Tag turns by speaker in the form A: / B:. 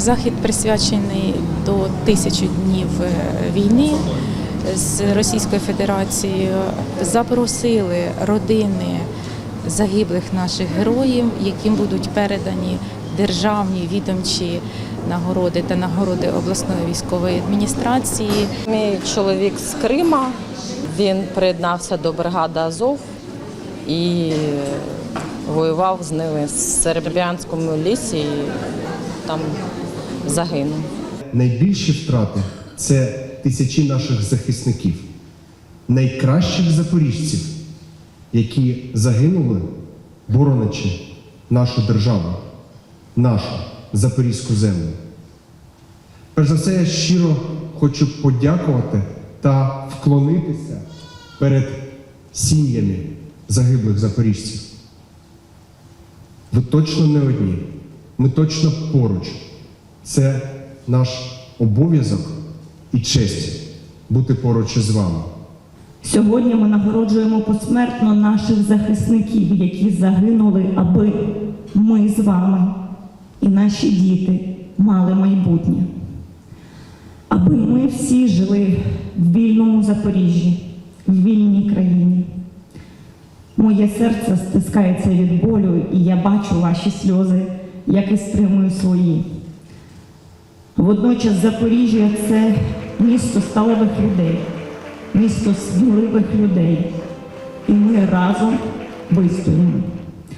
A: Захід присвячений до тисячі днів е, війни з Російською Федерацією. Запросили родини загиблих наших героїв, яким будуть передані державні відомчі нагороди та нагороди обласної військової адміністрації.
B: Мій чоловік з Крима, він приєднався до бригади Азов і воював з ними в Серебрянському лісі там загинув.
C: Найбільші втрати це тисячі наших захисників, найкращих запоріжців, які загинули, боронячи нашу державу, нашу запорізьку землю. Перш за все, я щиро хочу подякувати та вклонитися перед сім'ями загиблих запоріжців. Ви точно не одні, ми точно поруч. Це наш обов'язок і честь бути поруч із вами.
D: Сьогодні ми нагороджуємо посмертно наших захисників, які загинули, аби ми з вами і наші діти мали майбутнє, аби ми всі жили в вільному Запоріжжі, в вільній країні. Моє серце стискається від болю, і я бачу ваші сльози, як і стримую свої. Водночас Запоріжжя це місто сталевих людей, місто сміливих людей. І ми разом вистоїмо.